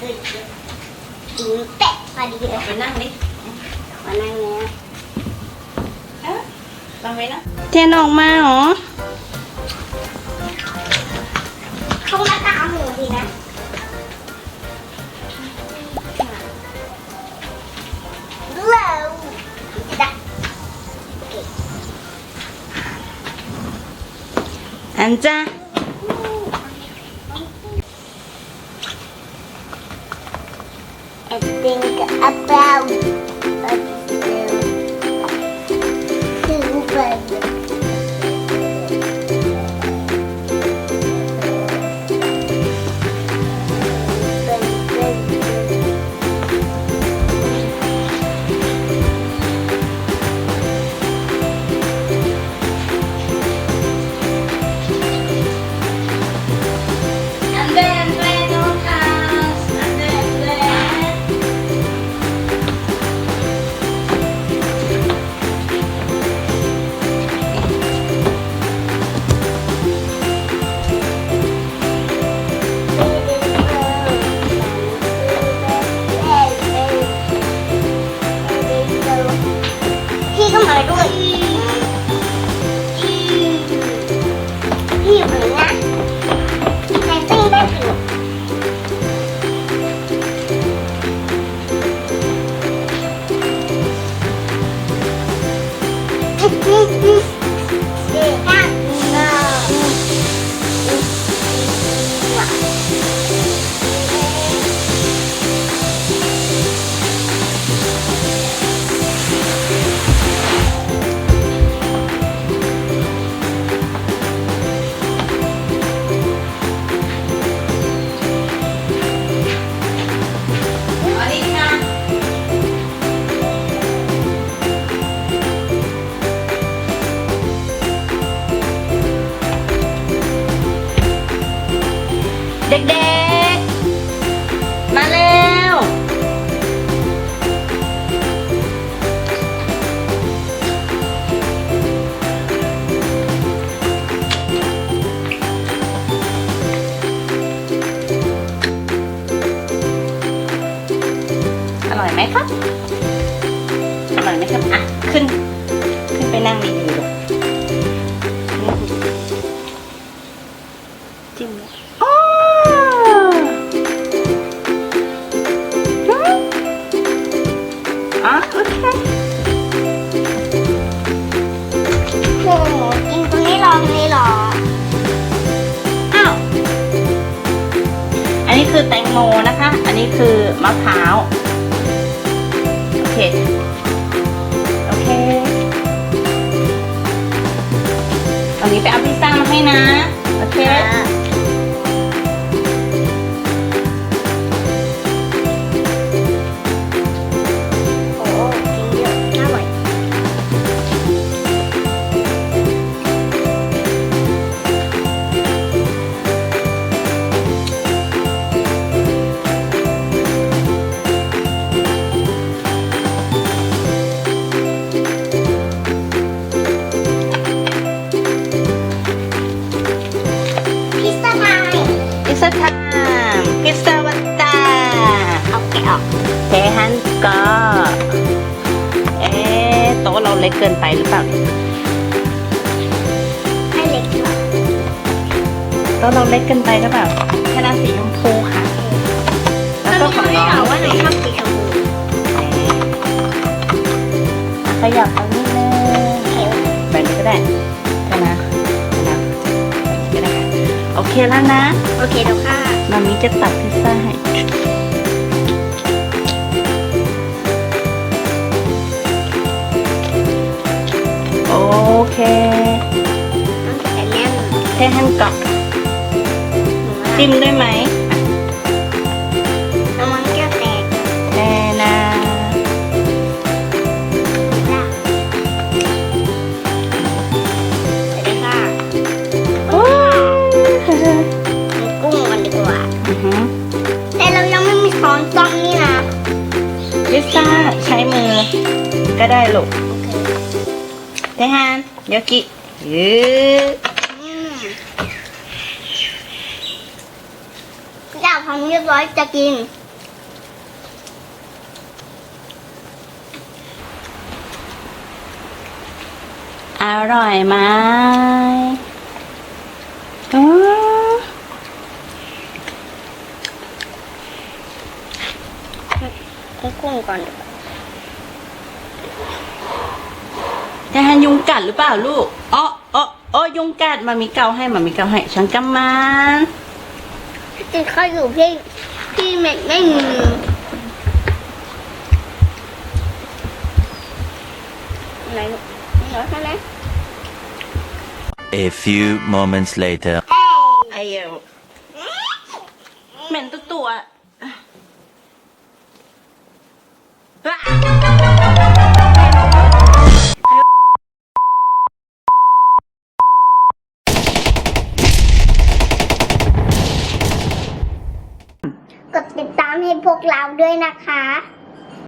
ถือเตะพอดีเลยไปนั่งดิมานั่งเนี้ยเอ้าทำไมนะเจนออกมาเหรอเขามาตามหมูสินะเร็วจ้ะอันจ้า ไอติ พี่อยู่ไห ด็กๆ มาเร็ว อร่อยไหมครับ อร่อยไหมครับ อะ ขึ้น ขึ้นไปนั่งดี คือแตงโมนะคะ อันนี้คือมะพร้าวะโต๊ะเราเล็กเกินไปหรือเปล่าให้เล็กหน่อยโต๊ะเราเล็กเกินไปหรือเปล่าแค่นั้นสีชมพูค่ะ แล้วก็ของน้องว่าหนูชอบสีชมพูขยับเอานิดนึงแบบนี้ก็ได้ใช่นะนะแบบนี้ก็ได้ค่ะโอเคแล้วนะ โอเคแล้วค่ะมามีจะตัดพิซซ่าให้ เคต้องแกะแน่นเทฮันกับจิ้จิ้มมด้วยไหมระวังแก้วแตกแน่นะไปเลยค่ะโอ้ยกุ้งกันดีกว่าอือหือแต่เรายังไม่มีช้อนซ่อมนี่นะพิซซ่าใช้มือก็ได้ลูกเทฮัน โยกิยืดอืมอยากทำเรียบร้อยจะกิน อร่อยไหมอ๋อให้กุ้งก่อนจะให้ยุงกัดหรือเปล่าลูกอ๋ออ๋ออ๋อยุงกัดมามีเกาให้มามีเกาให้ฉันกำมันจิเขาอยู่พี่พี่ไม่ไม่มีมือไหนลูกเหรอใช่ไหม A few moments later. ามด้วยนะคะ